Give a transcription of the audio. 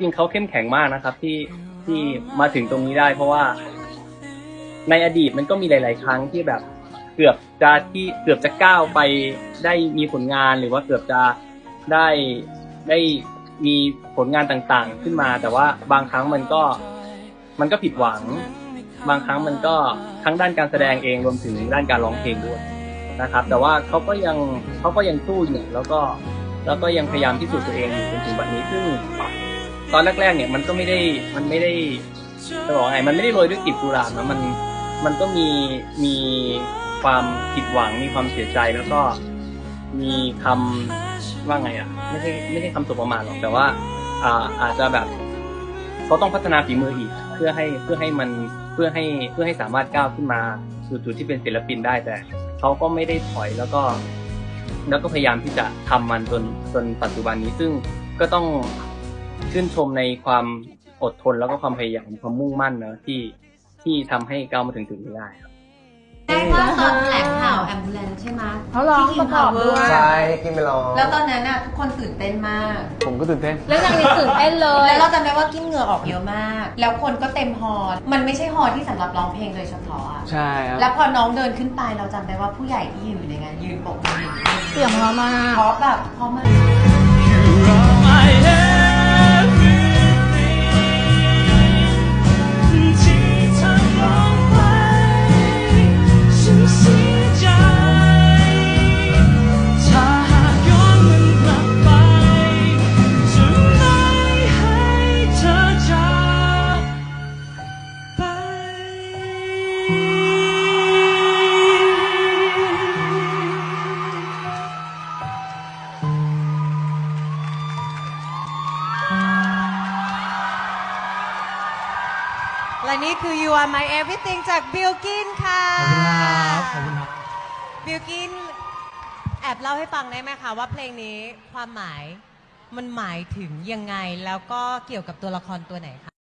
จริงๆเขาเข้มแข็งมากนะครับ ที่ที่มาถึงตรงนี้ได้ เพราะว่า ในอดีตมันก็มีหลาย ๆ ครั้งที่แบบ เกือบจะที่เกือบจะก้าวไปได้มีผลงานหรือว่าเกือบจะได้ได้มีผลงานต่างๆ ขึ้นมา แต่ว่าบางครั้งมันก็มันก็ผิดหวัง บางครั้งมันก็ทั้งด้านการแสดงเองรวมถึงด้านการร้องเพลงด้วยนะครับ แต่ว่าเขาก็ยังเขาก็ยังสู้อยู่แล้วก็แล้วก็ยังพยายามพิสูจน์ตัวเองอยู่จนถึงวันนี้ซึ่ง ตอนแรกๆเนี่ยมันก็ไม่ได้มันไม่ได้จะบอกไงมันไม่ได้โรยด้วยกลีบกุหลาบนะมันมันก็มีมีความผิดหวังมีความเสียใจแล้วก็มีคำว่าไงอะ ไม่ใช่ไม่ใช่คำสบประมาทหรอกแต่ว่าอ่าอาจจะแบบเขาต้องพัฒนาฝีมืออีก เพื่อให้เพื่อให้มันเพื่อให้เพื่อให้สามารถก้าวขึ้นมาสู่จุดที่เป็นศิลปินได้แต่เขาก็ไม่ได้ถอยแล้วก็ แล้วก็พยายามที่จะทำมันจนจนปัจจุบันนี้ซึ่งก็ต้อง ชื่นชมในความอดทนแล้วก็ความพยายามความมุ่งมั่นนะที่ที่ทำให้ก้าวมาถึงจุดนี้ได้ครับ ได้ว่าตอนแถลงข่าวแอมบูเลนใช่ไหมเขาร้องประกอบด้วยใช่กินไปลองแล้วตอนนั้นน่ะทุกคนตื่นเต้นมาก ผมก็ตื่นเต้น แล้วนางยังตื่นเต้นเลย แล้วเราจำได้ว่ากิ้งเหงื่อออกเยอะมาก แล้วคนก็เต็มฮอลล์มันไม่ใช่ฮอลล์ที่สำหรับร้องเพลงโดยเฉพาะอะใช่ครับ แล้วพอน้องเดินขึ้นไปเราจำได้ว่าผู้ใหญ่ที่อยู่ในงานยืนปรบมือเสียงเรามาก เพราะแบบเพราะมันที่ และนี่คือ You Are My Everything จากบิลกินค่ะขอบคุณครับขอบคุณครับ บิลกินแอบเล่าให้ฟังได้ไหมคะว่าเพลงนี้ความหมายมันหมายถึงยังไงแล้วก็เกี่ยวกับตัวละครตัวไหนคะ